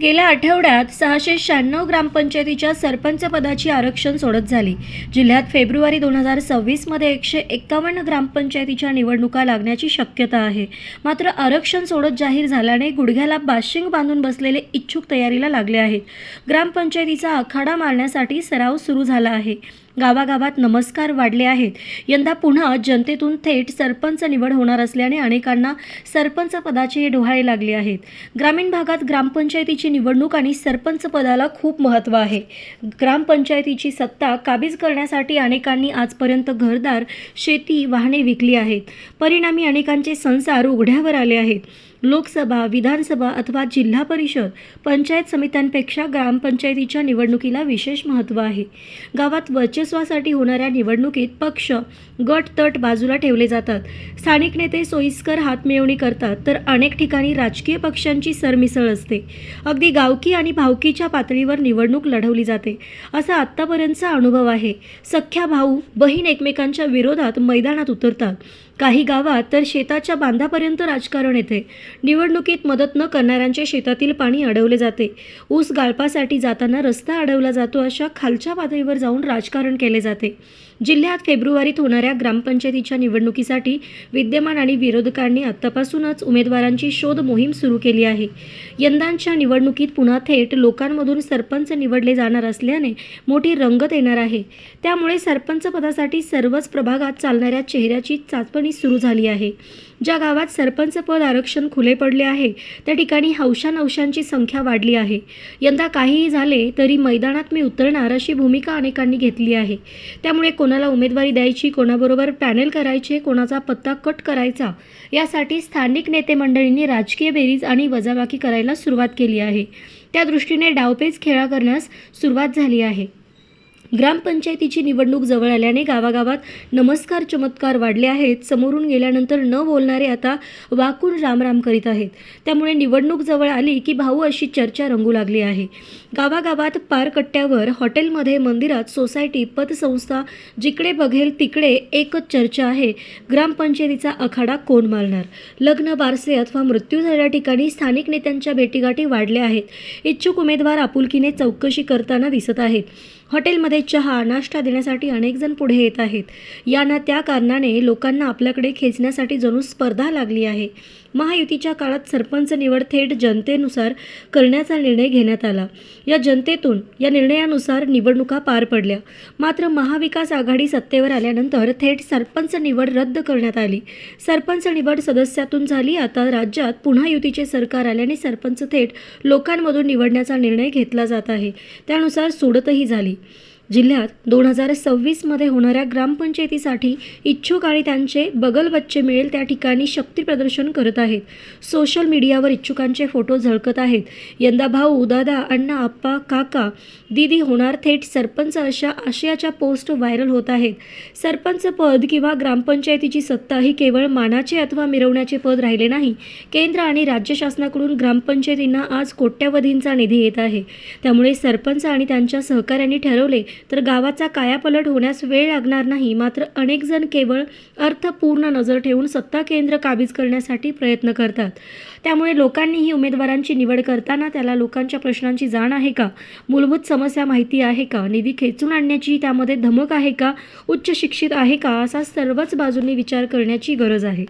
गेल्या आठवड्यात सहाशे शहाण्णव ग्रामपंचायतीच्या सरपंच पदाची आरक्षण सोडत झाली. जिल्ह्यात फेब्रुवारी दोन हजार सव्वीसमध्ये एकशे एक्कावन्न ग्रामपंचायतीच्या निवडणुका लागण्याची शक्यता आहे. मात्र आरक्षण सोडत जाहीर झाल्याने गुडघ्याला बाशिंग बांधून बसलेले इच्छुक तयारीला लागले आहेत. ग्रामपंचायतीचा आखाडा मारण्यासाठी सराव सुरू झाला आहे. गावागावात नमस्कार वाढले आहेत. यंदा पुन्हा जनतेतून थेट सरपंच निवड होणार असल्याने अनेकांना सरपंच पदाचे डोहाळे लागले आहेत. ग्रामीण भागात ग्रामपंचायतीची निवडणूक आणि सरपंच पदाला खूप महत्त्व आहे. ग्रामपंचायतीची सत्ता काबीज करण्यासाठी अनेकांनी आजपर्यंत घरदार शेती वाहने विकली आहेत. परिणामी अनेकांचे संसार उघड्यावर आले आहेत. लोकसभा विधानसभा अथवा जिल्हा परिषद पंचायत समित्यांपेक्षा ग्रामपंचायतीच्या निवडणुकीला विशेष महत्त्व आहे. गावात वर्चस्वासाठी होणाऱ्या निवडणुकीत पक्ष गट तट बाजूला ठेवले जातात. स्थानिक नेते सोयीस्कर हातमिळवणी करतात तर अनेक ठिकाणी राजकीय पक्षांची सरमिसळ असते. अगदी गावकी आणि भावकीच्या पातळीवर निवडणूक लढवली जाते. असा आत्तापर्यंतचा अनुभव आहे. सख्या भाऊ बहीण एकमेकांच्या विरोधात मैदानात उतरतात. काही गावात तर शेताच्या बांधापर्यंत राजकारण येते. निवडणुकीत मदत न करणाऱ्यांच्या शेतातील पाणी अडवले जाते. ऊस गाळपासाठी जाताना रस्ता अडवला जातो अशा खालच्या पातळीवर जाऊन राजकारण केले जाते. जिल्ह्यात फेब्रुवारीत होणाऱ्या ग्रामपंचायतीच्या निवडणुकीसाठी विद्यमान आणि विरोधकांनी आत्तापासूनच उमेदवारांची शोध मोहीम सुरू केली आहे. यंदाच्या निवडणुकीत पुन्हा थेट लोकांमधून सरपंच निवडले जाणार असल्याने मोठी रंगत येणार आहे. त्यामुळे सरपंच पदासाठी सर्वच प्रभागात चालणाऱ्या चेहऱ्याची चाचपणी सुरू झाली आहे. ज्या गावात सरपंच पद आरक्षण खुले पडले आहे त्या ठिकाणी हौशानौशांची संख्या वाढली आहे. यंदा काहीही झाले तरी मैदानात मी उतरणार अशी भूमिका अनेकांनी घेतली आहे. त्यामुळे कोणाला उमेदवारी द्यायची कोणाबरोबर पॅनेल करायचे कोणाचा पत्ता कट करायचा यासाठी स्थानिक नेते मंडळींनी राजकीय बेरीज आणि वजाबाकी करायला सुरुवात केली आहे. त्या दृष्टीने डावपेच खेळा करण्यास सुरुवात झाली आहे. ग्रामपंचायतीची निवडणूक जवळ आल्याने गावागावात नमस्कार चमत्कार वाढले आहेत. समोरून गेल्यानंतर न बोलणारे आता वाकून रामराम करीत आहेत. त्यामुळे निवडणूक जवळ आली की भाऊ अशी चर्चा रंगू लागली आहे. गावागावात पारकट्ट्यावर हॉटेलमध्ये मंदिरात सोसायटी पतसंस्था जिकडे बघेल तिकडे एकच चर्चा आहे. ग्रामपंचायतीचा आखाडा कोण मारणार? लग्न बारसे अथवा मृत्यू झालेल्या ठिकाणी स्थानिक नेत्यांच्या भेटीगाठी वाढल्या आहेत. इच्छुक उमेदवार आपुलकीने चौकशी करताना दिसत आहेत. हॉटेलमध्ये चहा नाश्ता देण्यासाठी अनेक जण पुढे येत आहेत. या ना त्या कारणाने लोकांना आपल्याकडे खेचण्यासाठी जणू स्पर्धा लागली आहे. महायुतीच्या काळात सरपंच निवड थेट जनतेनुसार करण्याचा निर्णय घेण्यात आला. या जनतेतून या निर्णयानुसार निवडणुका पार पडल्या. मात्र महाविकास आघाडी सत्तेवर आल्यानंतर थेट सरपंच निवड रद्द करण्यात आली. सरपंच निवड सदस्यातून झाली. आता राज्यात पुन्हा युतीचे सरकार आल्याने सरपंच थेट लोकांमधून निवडण्याचा निर्णय घेतला जात आहे. त्यानुसार सोडतही झाली. जिल्ह्यात दोन हजार सव्वीसमध्ये होणाऱ्या ग्रामपंचायतीसाठी इच्छुक आणि त्यांचे बगल बच्चे मिळेल त्या ठिकाणी शक्ती प्रदर्शन करत आहेत. सोशल मीडियावर इच्छुकांचे फोटो झळकत आहेत. यंदा भाऊ दादा अण्णा आप्पा काका दीदी होणार थेट सरपंच अशा आशयाच्या पोस्ट व्हायरल होत आहेत. सरपंच पद किंवा ग्रामपंचायतीची सत्ता ही केवळ मानाचे अथवा मिरवण्याचे पद राहिले नाही. केंद्र आणि राज्य शासनाकडून ग्रामपंचायतींना आज कोट्यवधींचा निधी येत आहे. त्यामुळे सरपंच आणि त्यांच्या सहकाऱ्यांनी ठरवले तर गावाचा कायापलट होण्यास वेळ लागणार नाही. मात्र अनेकजण केवळ अर्थपूर्ण नजर ठेवून सत्ता केंद्र काबीज करण्यासाठी प्रयत्न करतात. त्यामुळे लोकांनी ही उमेदवारांची निवड करताना त्याला लोकांच्या प्रश्नांची जाण आहे का? मूलभूत समस्या माहिती आहे का? निधी खेचून आणण्याची त्यामध्ये धमक आहे का? उच्च शिक्षित आहे का? असा सर्वच बाजूंनी विचार करण्याची गरज आहे.